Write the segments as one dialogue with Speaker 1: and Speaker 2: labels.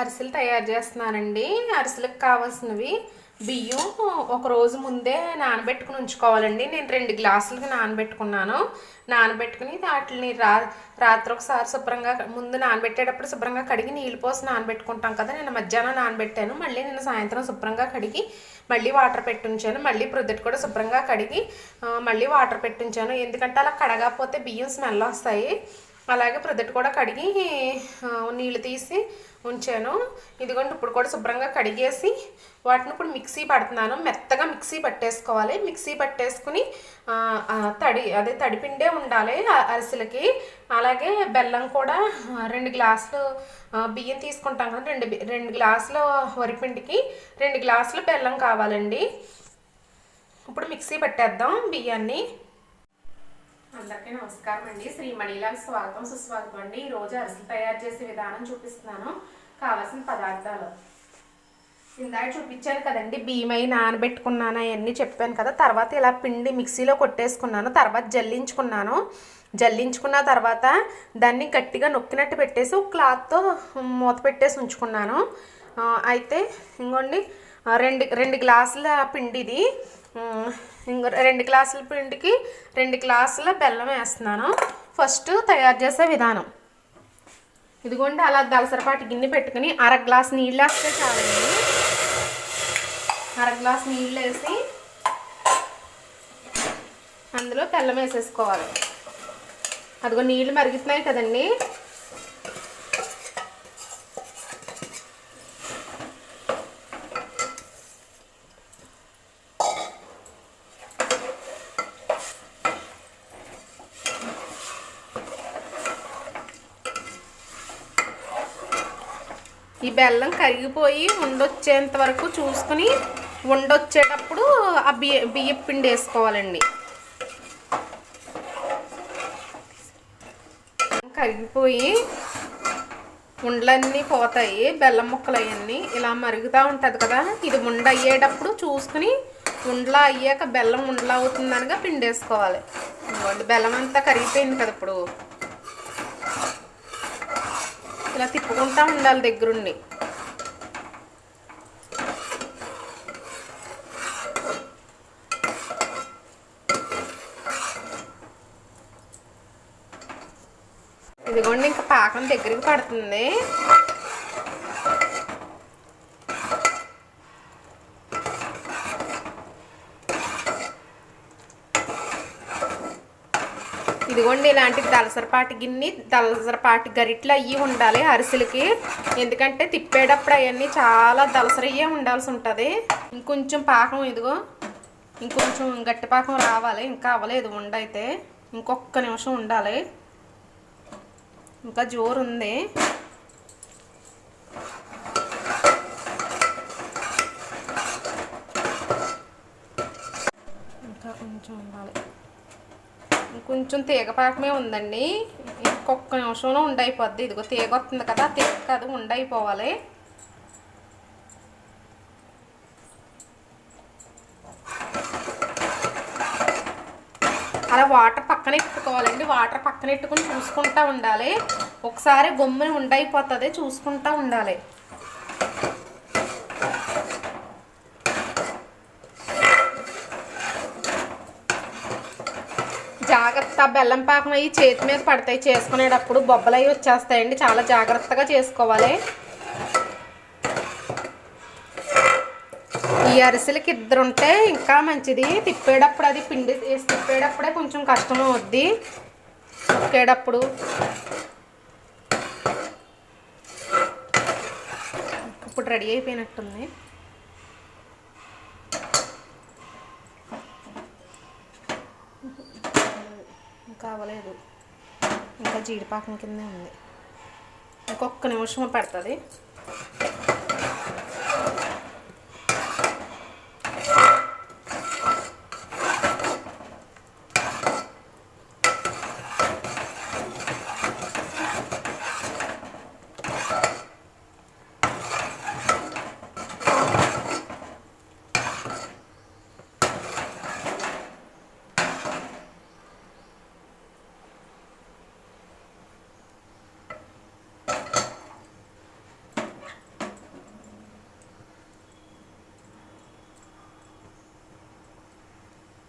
Speaker 1: అరిసెలు తయారు చేస్తున్నానండి. అరిసెలకు కావాల్సినవి బియ్యం ఒక రోజు ముందే నానబెట్టుకుని ఉంచుకోవాలండి. నేను రెండు గ్లాసులకి నానబెట్టుకున్నాను. నానబెట్టుకుని వాటిని రా రాత్రి ఒకసారి శుభ్రంగా ముందు నానబెట్టేటప్పుడు శుభ్రంగా కడిగి నీళ్ళు పోసి నానబెట్టుకుంటాం కదా. నేను మధ్యాహ్నం నానబెట్టాను. మళ్ళీ నేను సాయంత్రం శుభ్రంగా కడిగి మళ్ళీ వాటర్ పెట్టుంచాను. మళ్ళీ ప్రొద్దుటి కూడా శుభ్రంగా కడిగి మళ్ళీ వాటర్ పెట్టుంచాను. ఎందుకంటే అలా కడగకపోతే బియ్యం స్మెల్ వస్తాయి. అలాగే ప్రొద్దుట కూడా కడిగి నీళ్ళు తీసి ఉంచాను. ఇదిగోండి ఇప్పుడు కూడా శుభ్రంగా కడిగేసి వాటిని ఇప్పుడు మిక్సీ పడుతున్నాను. మెత్తగా మిక్సీ పట్టేసుకోవాలి. మిక్సీ పట్టేసుకుని తడి అదే తడిపిండే ఉండాలి అరిసెలకి. అలాగే బెల్లం కూడా రెండు గ్లాసులు బియ్యం తీసుకుంటాం కదా రెండు రెండు గ్లాసుల వరిపిండికి రెండు గ్లాసులు బెల్లం కావాలండి. ఇప్పుడు మిక్సీ పట్టేద్దాం బియ్యాన్ని. అందరికీ నమస్కారం అండి. శ్రీ మణిలాల్ స్వాగతం సుస్వాగతం అండి. ఈ రోజు అరిసెలు తయారు చేసే విధానం చూపిస్తున్నాను. కావాల్సిన పదార్థాలు. ఇందాక చూపించాను కదండి బియ్యమై నానబెట్టుకున్నాను అవన్నీ చెప్పాను కదా. తర్వాత ఇలా పిండి మిక్సీలో కొట్టేసుకున్నాను తర్వాత జల్లించుకున్నాను. జల్లించుకున్న తర్వాత దాన్ని గట్టిగా నొక్కినట్టు పెట్టేసి క్లాత్తో మూత పెట్టేసి ఉంచుకున్నాను. అయితే ఇంకోండి రెండు రెండు గ్లాసుల పిండి ఇది ఇంకో రెండు గ్లాసుల పిండికి రెండు గ్లాసుల బెల్లం వేస్తున్నాను. ఫస్ట్ తయారు చేసే విధానం. ఇదిగోండి అలా దలసరపాటి గిన్నె పెట్టుకుని అర గ్లాస్ నీళ్ళు వేస్తే చాలండి. అర గ్లాస్ నీళ్ళు వేసి అందులో బెల్లం వేసేసుకోవాలి. అదిగో నీళ్ళు మరుగుతున్నాయి కదండి. ఈ బెల్లం కరిగిపోయి ఉండొచ్చేంత వరకు చూసుకుని ఉండొచ్చేటప్పుడు ఆ బియ్య బియ్య పిండి వేసుకోవాలండి. కరిగిపోయి ఉండలన్నీ పోతాయి బెల్లం ముక్కలు అవన్నీ ఇలా మరుగుతూ ఉంటుంది కదా ఇది ఉండ అయ్యేటప్పుడు చూసుకుని ఉండలా అయ్యాక బెల్లం ఉండలా అవుతుందనగా పిండి వేసుకోవాలి బెల్లం అంతా కరిగిపోయింది కదా ఇప్పుడు. ఇలా తిప్పుకుంటా ఉండాలి దగ్గరుండి. ఇదిగోండి ఇంకా పాకం దగ్గరికి పడుతుంది. ఇదిగోండి ఇలాంటి దలసరపాటి గిన్నె దలసరపాటి గరిట్లు అయ్యి ఉండాలి అరిసెలకి. ఎందుకంటే తిప్పేటప్పుడు అవన్నీ చాలా దలసరయ్యే ఉండాల్సి ఉంటుంది. ఇంకొంచెం పాకం ఇదిగో ఇంకొంచెం గట్టి పాకం రావాలి. ఇంకా అవ్వలేదు ఉండైతే ఇంకొక నిమిషం ఉండాలి. ఇంకా జోరు ఉంది. ఇంకా కొంచెం ఉండాలి. కొంచెం తీగ పాకమే ఉందండి. ఇంకొక నిమిషంలో ఉండైపోద్ది. ఇదిగో తీగ వస్తుంది కదా తీగ కాదు ఉండైపోవాలి. అలా వాటర్ పక్కన ఎట్టుకోవాలండి వాటర్ పక్కన ఎట్టుకుని చూసుకుంటా ఉండాలి. ఒకసారి గమ్మున ఉండైపోతుంది చూసుకుంటా ఉండాలి. ఇంకా బెల్లం పాకం అయ్యి చేతి మీద పడతాయి. చేసుకునేటప్పుడు బొబ్బలు అవి వచ్చేస్తాయండి. చాలా జాగ్రత్తగా చేసుకోవాలి. ఈ అరిసెలకి ఇద్దరు ఉంటే ఇంకా మంచిది. తిప్పేటప్పుడు అది పిండి తిప్పేటప్పుడే కొంచెం కష్టం అవుద్ది. తిప్పేటప్పుడు ఇప్పుడు రెడీ అయిపోయినట్టుంది. ఇంకా అవ్వలేదు ఇంకా జీడిపాకం కిందే ఉంది. ఇంకొక నిమిషం పడుతుంది.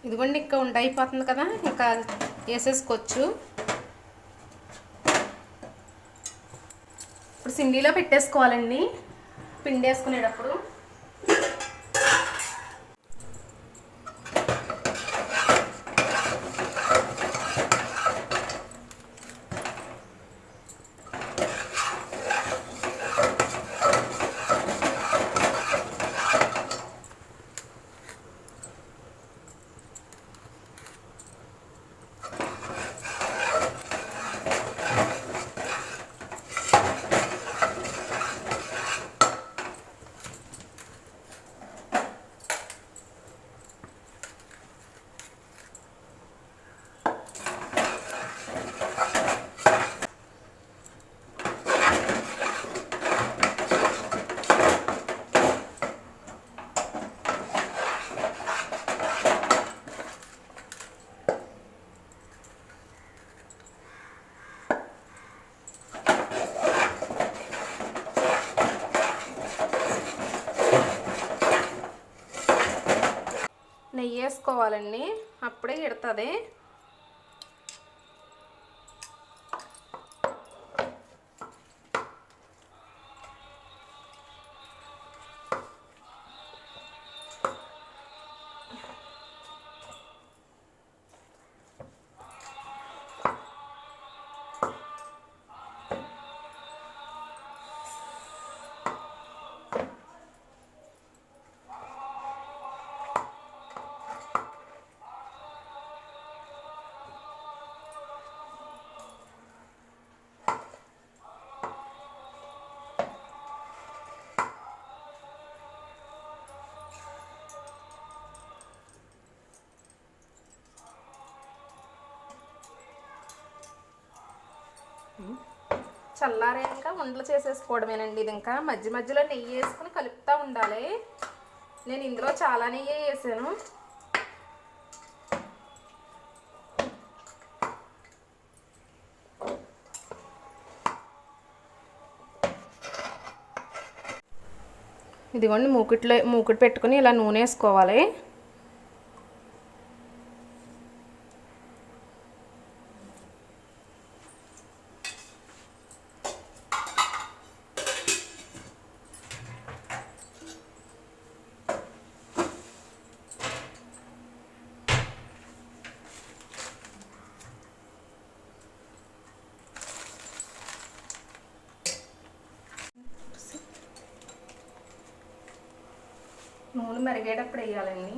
Speaker 1: ఇదిగోండి ఇంకా ఉండ అయిపోతుంది కదా ఇంకా వేసేసుకోవచ్చు. ఇప్పుడు సిండిలో పెట్టేసుకోవాలండి. పిండి వేసుకునేటప్పుడు నెయ్యి వేసుకోవాలండి అప్పుడే ఇడుతుంది చల్లారాక ఉండలు చేసేసుకోవడమేనండి ఇది ఇంకా. మధ్య మధ్యలో నెయ్యి వేసుకుని కలుపుతూ ఉండాలి. నేను ఇందులో చాలా నెయ్యి వేసాను. ఇదిగోండి మూకిట్లో మూకుడు పెట్టుకుని ఇలా నూనె వేసుకోవాలి. నూనె మరిగేటప్పుడు వేయాలండి.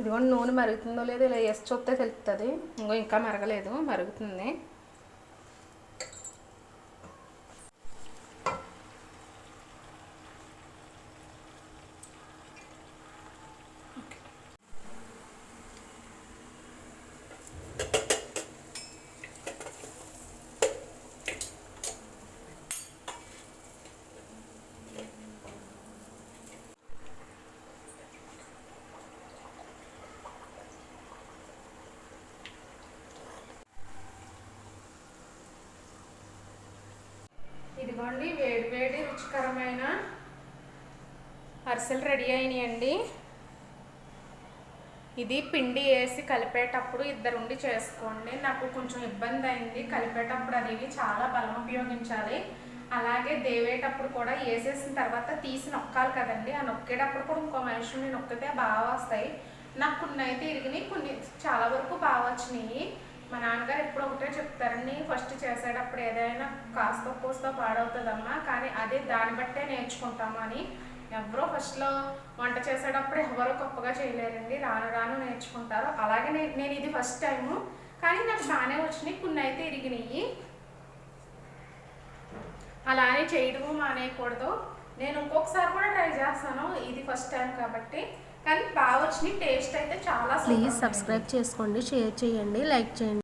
Speaker 1: ఇదిగోండి నూనె మరుగుతుందో లేదో ఇలా వేసి చూస్తే తెలుస్తుంది ఇంకో ఇంకా మరగలేదు మరుగుతుంది. ఇదిగోండి వేడి వేడి రుచికరమైన అరిసెలు రెడీ అయినాయండి. ఇది పిండి వేసి కలిపేటప్పుడు ఇద్దరుండి చేసుకోండి. నాకు కొంచెం ఇబ్బంది అయింది కలిపేటప్పుడు అనేది చాలా బలం ఉపయోగించాలి. అలాగే దేవేటప్పుడు కూడా వేసేసిన తర్వాత తీసి నొక్కాలి కదండి. ఆ నొక్కేటప్పుడు కూడా ఇంకో మనుషుల్ని నొక్కితే బాగా వస్తాయి. నాకు కొన్ని అయితే ఇరిగినాయి కొన్ని చాలా వరకు బాగా వచ్చినాయి. మా నాన్నగారు ఎప్పుడు ఒకటే చెప్తారండి ఫస్ట్ చేసేటప్పుడు ఏదైనా కాస్త కూస్తో పాడవుతుందమ్మా కానీ అదే దాన్ని బట్టే నేర్చుకుంటాము అని. ఎవరో ఫస్ట్లో వంట చేసేటప్పుడు ఎవరో గొప్పగా చేయలేరండి రాను రాను నేర్చుకుంటారు. అలాగే నే- నేను ఇది ఫస్ట్ టైము కానీ నాకు బాగానే వచ్చినాయి కొన్ని అయితే ఇరిగినాయి అలానే చేయడము మానేయకూడదు. నేను ఇంకొకసారి కూడా ట్రై చేస్తాను ఇది ఫస్ట్ టైం కాబట్టి. కానీ బాగా వచ్చినాయి టేస్ట్ అయితే చాలా
Speaker 2: ప్లీజ్. సబ్స్క్రైబ్ చేసుకోండి షేర్ చేయండి లైక్ చేయండి.